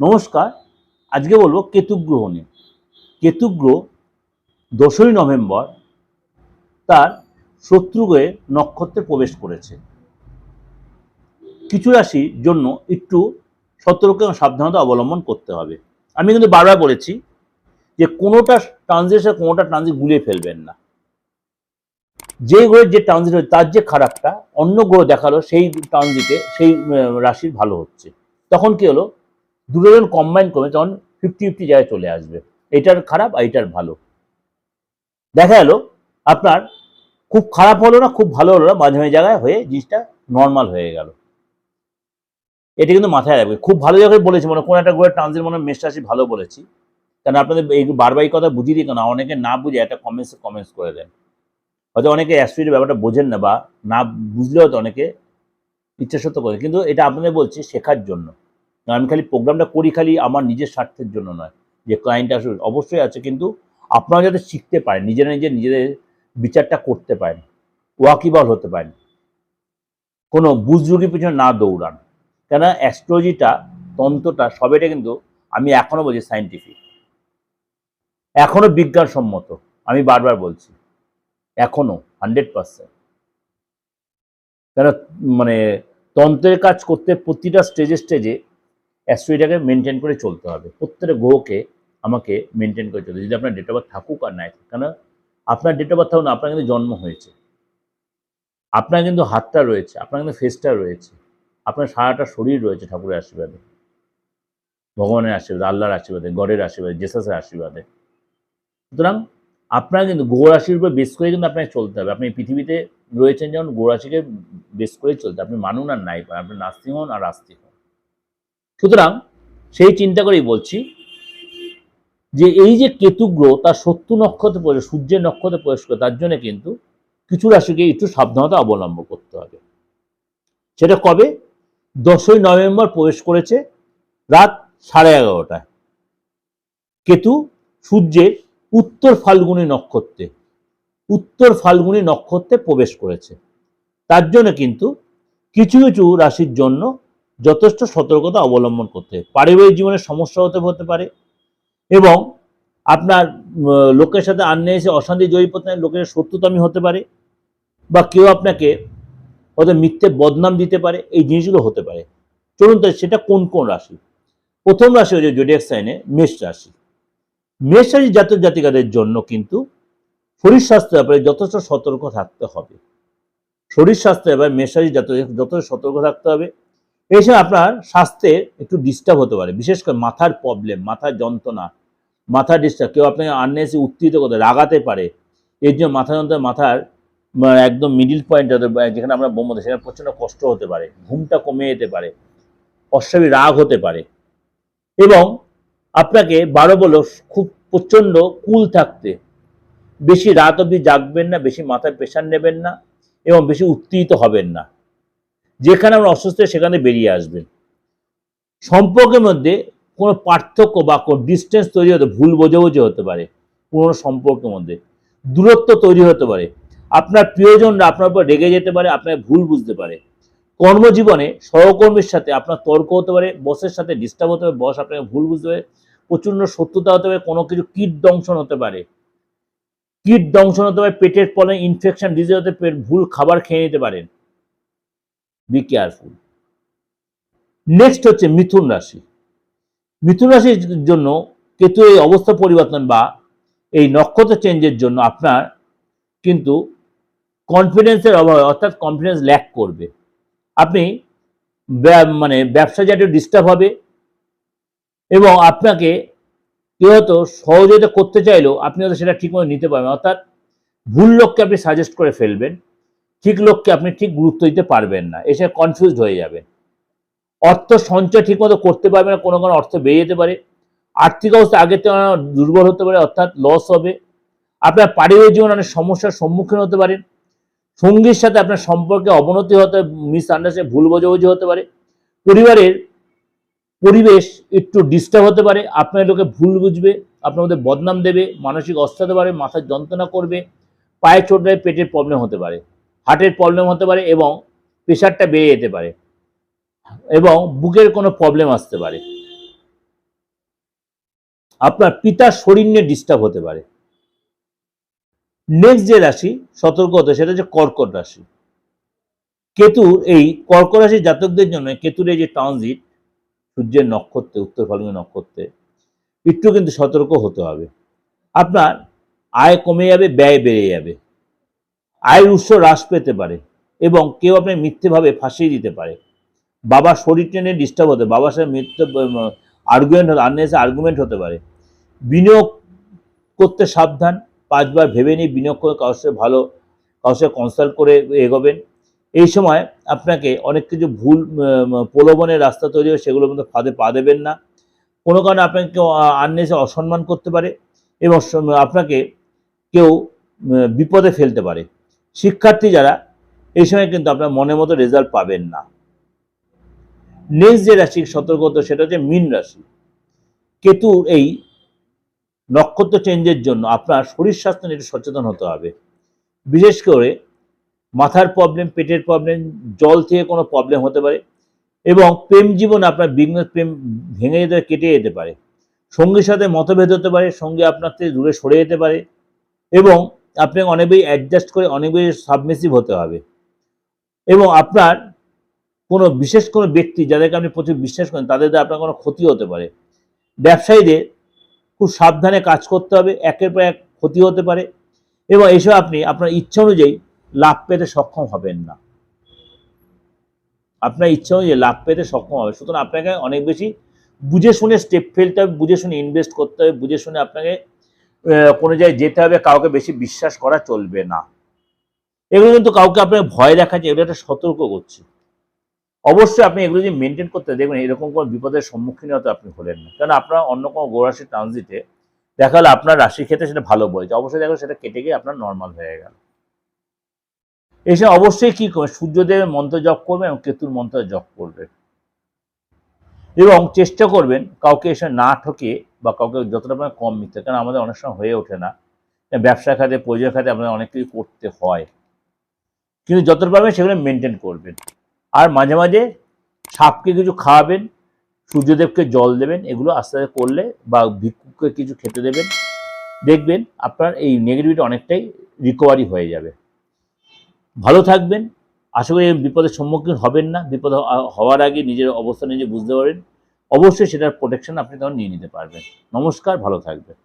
নমস্কার, আজকে বলব কেতুগ্রহ নিয়ে। কেতুগ্রহ দোসই নভেম্বর তার শত্রুগ্রহে নক্ষত্রে প্রবেশ করেছে। কিছু রাশির জন্য একটু সতর্ক এবং সাবধানতা অবলম্বন করতে হবে। আমি কিন্তু বারবার বলেছি যে কোনোটা ট্রানজিশন কোনোটা ট্রানজিট গুলিয়ে ফেলবেন না। যে গ্রহের যে ট্রানজিট হচ্ছে তার যে খারাপটা, অন্য গ্রহ দেখাল, সেই ট্রানজিটে সেই রাশির ভালো হচ্ছে। তখন কি হলো? দুটোজন কম্বাইন করে তখন ফিফটি ফিফটি জায়গায় চলে আসবে। এটার খারাপ আর এটার ভালো। দেখা গেল, আপনার খুব খারাপ হলো না, খুব ভালো হলো না, মাঝে মাঝে জায়গায় হয়ে জিনিসটা নর্মাল হয়ে গেল। এটা কিন্তু মাথায় রাখবে। খুব ভালো জায়গায় বলেছি মানে কোন একটা গ্রহের ট্রানজিট মনে মেষ রাশি ভালো বলেছি। কারণ আপনাদের এই বারবার এই কথা বুঝিয়ে দিই, কেন অনেকে না বুঝে একটা কমেন্টস কমেন্টস করে দেন হয়তো অনেকে অ্যাস্ট্রোলজির ব্যাপারটা বোঝেন না বা না বুঝলেও হয়তো অনেকে ইচ্ছা সত্য করে। কিন্তু এটা আপনাদের বলছি শেখার জন্য। আমি খালি প্রোগ্রামটা করি খালি আমার নিজের স্বার্থের জন্য নয়, যে ক্লায়েন্ট আসলে অবশ্যই আছে কিন্তু আপনারা যাতে শিখতে পারেন, নিজেরা নিজে নিজেদের বিচারটা করতে পারেন ওয়াকিবল হতে পারেন। কোনো বুজরুগির পিছনে না দৌড়ান। কেন অ্যাস্ট্রোলজিটা তন্ত্রটা, সবেটা কিন্তু আমি এখনও বলছি সাইন্টিফিক এখনও বিজ্ঞানসম্মত, আমি বারবার বলছি। এখনও হান্ড্রেড পার্সেন্ট কেন মানে তন্ত্রের কাজ করতে প্রতিটা স্টেজে স্টেজে অ্যাস্ট্রোইটাকে মেনটেন করে চলতে হবে। প্রত্যেকটা গ্রহকে আমাকে মেনটেন করে চলতে যদি আপনার ডেট অফ বার্থ থাকুক আর নাই। কেন আপনার ডেট অফ বার্থ থাকুক না, আপনার কিন্তু জন্ম হয়েছে। আপনার কিন্তু হাতটা রয়েছে, আপনার কিন্তু ফেসটা রয়েছে। আপনার সারাটা শরীর রয়েছে ঠাকুরের আশীর্বাদে। ভগবানের আশীর্বাদে, আল্লাহর আশীর্বাদে, গডের আশীর্বাদে জেসাসের আশীর্বাদে। সুতরাং আপনার কিন্তু গৌরাশির উপর বেশ করে কিন্তু আপনাকে চলতে হবে। আপনি পৃথিবীতে রয়েছেন যেমন গৌরাশিকে বেশ করেই চলতে। আপনি মানুন আর নাই পান আপনি নাস্তিক হন আর আস্তিক হন। সুতরাং সেই চিন্তা করেই বলছি যে এই যে কেতু গ্রহ, তার শত্রু নক্ষত্রে প্রবেশ, সূর্যের নক্ষত্রে প্রবেশ করে, তার জন্য কিন্তু কিছু রাশিকে একটু সাবধানতা অবলম্বন করতে হবে। সেটা কবে? দশই নভেম্বর প্রবেশ করেছে রাত সাড়ে এগারোটায়। কেতু সূর্যের উত্তর ফাল্গুনী নক্ষত্রে, উত্তর ফাল্গুনী নক্ষত্রে প্রবেশ করেছে। তার জন্য কিন্তু কিছু কিছু রাশির জন্য যথেষ্ট সতর্কতা অবলম্বন করতে হবে। পারিবারিক জীবনে সমস্যা হতে হতে পারে এবং আপনার লোকের সাথে আন্নে এসে অশান্তি জয়ী পথে লোকের শত্রুতামি হতে পারে বা কেউ আপনাকে হয়তো মিথ্যে বদনাম দিতে পারে, এই জিনিসগুলো হতে পারে। চলুন তাই সেটা কোন কোন রাশি? প্রথম রাশি হচ্ছে জোডিয়াক সাইনে মেষ রাশি। মেষ রাশি জাতক জাতিকাদের জন্য কিন্তু শরীর স্বাস্থ্যের ব্যাপারে যথেষ্ট সতর্ক থাকতে হবে। শরীর স্বাস্থ্যের ব্যাপারে মেষ রাশি জাতক যথেষ্ট সতর্ক থাকতে হবে। এই সময় আপনার স্বাস্থ্যে একটু ডিস্টার্ব হতে পারে। বিশেষ করে মাথার প্রবলেম মাথার যন্ত্রণা মাথার ডিস্টার্ব কেউ আপনাকে আননেসি উত্তেজিত করতে, রাগাতে পারে। এর জন্য মাথা যন্ত্রণা, মাথার একদম মিডিল পয়েন্ট যেখানে আমরা বোম সেখানে প্রচণ্ড কষ্ট হতে পারে, ঘুমটা কমে যেতে পারে, অস্বাভাবিক রাগ হতে পারে। এবং আপনাকে বারো বলো, খুব প্রচণ্ড কুল থাকতে। বেশি রাত অবধি জাগবেন না, বেশি মাথায় প্রেশার নেবেন না, এবং বেশি উত্তেজিত হবেন না। যেখানে আমরা অসুস্থ সেখানে বেরিয়ে আসবেন সম্পর্কের মধ্যে কোনো পার্থক্য বা কোনো ডিস্টেন্স তৈরি হতে, ভুল বোঝাবুঝি হতে পারে পুরনো সম্পর্কের মধ্যে। দূরত্ব তৈরি হতে পারে। আপনার প্রিয়জনরা আপনার উপর রেগে যেতে পারে আপনার ভুল বুঝতে পারে। কর্মজীবনে সহকর্মীর সাথে আপনার তর্ক হতে পারে বসের সাথে ডিস্টার্ব হতে পারে বস আপনাকে ভুল বুঝতে পারে, প্রচণ্ড শত্রুতা হতে পারে, কোনো কিছু কীট দংশন হতে পারে। কীট দংশন হতে পারে, পেটের ফলে ইনফেকশন ডিজিজ হতে পেট ভুল খাবার খেয়ে নিতে পারেন। বি কেয়ারফুল নেক্সট হচ্ছে মিথুন রাশি। মিথুন রাশির জন্য কেতু এই অবস্থা পরিবর্তন বা এই নক্ষত্র চেঞ্জের জন্য আপনার কিন্তু কনফিডেন্সের অভাবে, অর্থাৎ কনফিডেন্স ল্যাক করবে। আপনি মানে ব্যবসা জাতীয় ডিস্টার্ব হবে এবং আপনাকে কেউ হয়তো সহযোগিতা করতে চাইলেও আপনি হয়তো সেটা ঠিকমতো নিতে পারবেন, অর্থাৎ ভুল লোককে আপনি সাজেস্ট করে ফেলবেন। ঠিক লোককে আপনি ঠিক গুরুত্ব দিতে পারবেন না। এসে কনফিউজড হয়ে যাবেন অর্থ সঞ্চয় ঠিকমতো করতে পারবেন না, কোনো কোনো অর্থ বেরিয়ে যেতে পারে। আর্থিক অবস্থা আগের থেকে দুর্বল হতে পারে, অর্থাৎ লস হবে। আপনার পারিবারিক জীবনে অনেক সমস্যার সম্মুখীন হতে পারেন সঙ্গীর সাথে আপনার সম্পর্কে অবনতি হতে মিস আন্ডারস্ট্যান্ড ভুল বোঝাবুঝি হতে পারে। পরিবারের পরিবেশ একটু ডিস্টার্ব হতে পারে। আপনার লোকে ভুল বুঝবে, আপনার মধ্যে বদনাম দেবে, মানসিক অস্থির হতে পারে মাথার যন্ত্রণা করবে, পায়ে চোট পেটের প্রবলেম হতে পারে। হার্টের প্রবলেম হতে পারে এবং প্রেশারটা বেড়ে যেতে পারে এবং বুকের কোনো প্রবলেম আসতে পারে। আপনার পিতার শরীর নিয়ে ডিস্টার্ব হতে পারে। নেক্সট যে রাশি, সতর্ক হতে, সেটা হচ্ছে কর্কট রাশি। কেতুর এই কর্কট রাশির জাতকদের জন্য কেতুর এই যে ট্রানজিট সূর্যের নক্ষত্রে, উত্তর ফাল্গুনী নক্ষত্রে, একটু কিন্তু সতর্ক হতে হবে। আপনার আয় কমে যাবে, ব্যয় বেড়ে যাবে। আয়ের উৎস হ্রাস পেতে পারে এবং কেউ আপনাকে মিথ্যেভাবে ফাঁসিয়ে দিতে পারে। বাবার শরীর টেনে ডিস্টার্ব হতে বাবার সাথে মিথ্যে আর্গুমেন্ট হতে আর্গুমেন্ট হতে পারে। বিনিয়োগ করতে সাবধান, পাঁচবার ভেবে নিয়ে বিনিয়োগ করে কারোর সাথে ভালো, কারোর সাথে কনসাল্ট করে এগোবেন। এই সময় আপনাকে অনেক কিছু ভুল প্রলোভনের রাস্তা তৈরি হয় সেগুলোর মধ্যে ফাঁদে পা দেবেন না। কোনো কারণে আপনাকে কেউ আননেসে অসম্মান করতে পারে এবং আপনাকে কেউ বিপদে ফেলতে পারে। শিক্ষার্থী যারা, এই সময় কিন্তু আপনার মনের মতো রেজাল্ট পাবেন না। নেক্সট যে রাশি সতর্কতা সেটা হচ্ছে মীন রাশি। কেতু এই নক্ষত্র চেঞ্জের জন্য আপনার শরীর স্বাস্থ্য নিয়ে সচেতন হতে হবে। বিশেষ করে মাথার প্রবলেম পেটের প্রবলেম জল থেকে কোনো প্রবলেম হতে পারে এবং প্রেম জীবন আপনার বিঘ্ন, প্রেম ভেঙে যেতে কেটে যেতে পারে। সঙ্গীর সাথে মতভেদ হতে পারে, সঙ্গে আপনার থেকে দূরে সরে যেতে পারে এবং আপনাকে অনেক বেশি অ্যাডজাস্ট করে অনেক বেশি সাবমিসিভ হতে হবে। এবং আপনার কোনো বিশেষ কোনো ব্যক্তি যাদেরকে আপনি প্রচুর বিশ্বাস করেন, তাদের দ্বারা আপনার কোনো ক্ষতি হতে পারে। ব্যবসায়ীদের খুব সাবধানে কাজ করতে হবে, একের পর এক ক্ষতি হতে পারে এবং এসব আপনি আপনার ইচ্ছা অনুযায়ী লাভ পেতে সক্ষম হবেন না। আপনার ইচ্ছা অনুযায়ী লাভ পেতে সক্ষম হবে। সুতরাং আপনাকে অনেক বেশি বুঝে শুনে স্টেপ ফেলতে হবে বুঝে শুনে ইনভেস্ট করতে হবে, বুঝে শুনে আপনাকে কোনো জায়গায় যেতে হবে, কাউকে বেশি বিশ্বাস করা চলবে না। এগুলো কিন্তু কাউকে আপনাকে ভয় দেখাচ্ছে, এগুলো একটা সতর্ক করছে। অবশ্যই আপনি এগুলো যদি মেনটেন করতে দেখবেন, এরকম কোনো বিপদের সম্মুখীন হতে আপনি হলেন না। কারণ আপনার অন্য কোনো গোরাশি ট্রানজিটে দেখা আপনার রাশির ক্ষেত্রে সেটা ভালো বলেছে। অবশ্যই দেখো সেটা কেটে গিয়ে আপনার নর্মাল হয়ে গেল। এসে অবশ্যই কি করবে? সূর্যদেবের মন্ত্র জপ করবে এবং কেতুর মন্ত্র জপ করবে। এবং চেষ্টা করবেন কাউকে এসে না ঠকে বা কাউকে যতটা পরিমাণে কম মিথ্যে, কারণ আমাদের অনেক সময় হয়ে ওঠে না। ব্যবসা খাতে প্রয়োজন খাতে আমাদের অনেক কিছু করতে হয়। কিন্তু যতটা পারবেন সেগুলো মেনটেন করবেন। আর মাঝে মাঝে সাপকে কিছু খাওয়াবেন, সূর্যদেবকে জল দেবেন, এগুলো আস্তে আস্তে করলে বা ভিক্ষুককে কিছু খেতে দেবেন, দেখবেন আপনার এই নেগেটিভিটি অনেকটাই রিকভারি হয়ে যাবে। ভালো থাকবেন। আশা করি বিপদের সম্মুখীন হবেন না। বিপদ হওয়ার আগে নিজের অবস্থা নিজে বুঝতে পারেন অবশ্যই সেটার প্রোটেকশন আপনি তখন নিয়ে নিতে পারবেন। নমস্কার ভালো থাকবেন।